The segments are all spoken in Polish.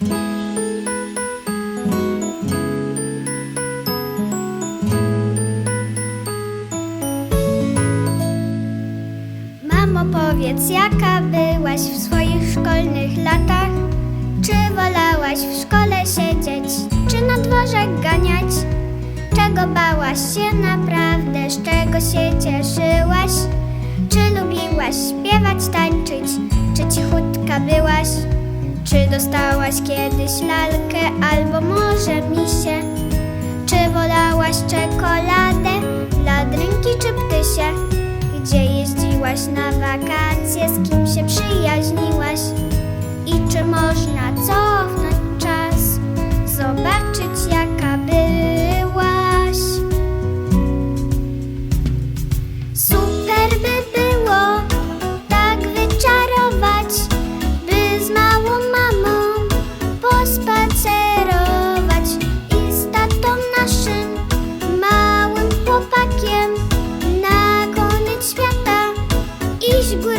Mamo, powiedz, jaka byłaś w swoich szkolnych latach? Czy wolałaś w szkole siedzieć, czy na dworze ganiać? Czego bałaś się naprawdę, z czego się cieszyłaś? Czy lubiłaś dostałaś kiedyś lalkę albo może misie? Czy wolałaś czekoladę, ladrynki czy ptysie? Gdzie jeździłaś na wakacje, z kim się przyjaźniłaś?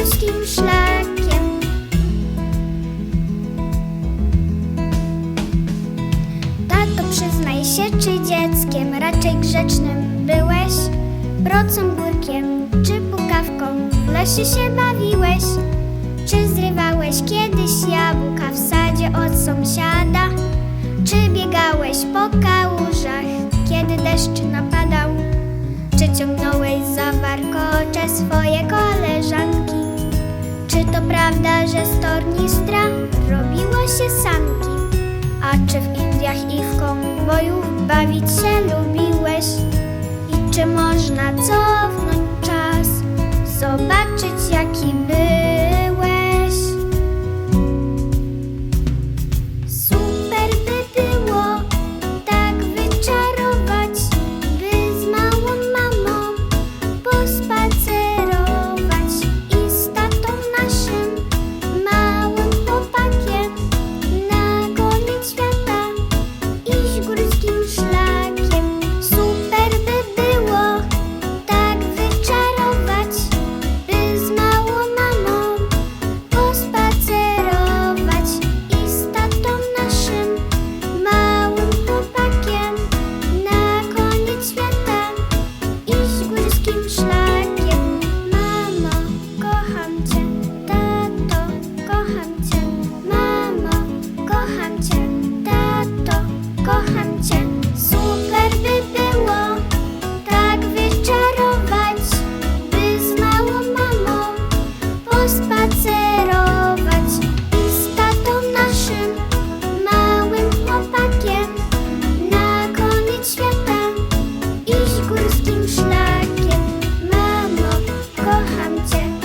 Górskim szlakiem. Tato, przyznaj się, czy dzieckiem raczej grzecznym byłeś? Procem górkiem czy pukawką w lesie się bawiłeś? Czy zrywałeś kiedyś jabłka w sadzie od sąsiada? Czy biegałeś po kałużach, kiedy deszcz napadał? Czy ciągnąłeś za warkocze swoje koleżanki? Czy to prawda, że z tornistra robiło się sanki? A czy w Indiach i w konwoju bawić się lubiłeś? I czy można cofnąć cię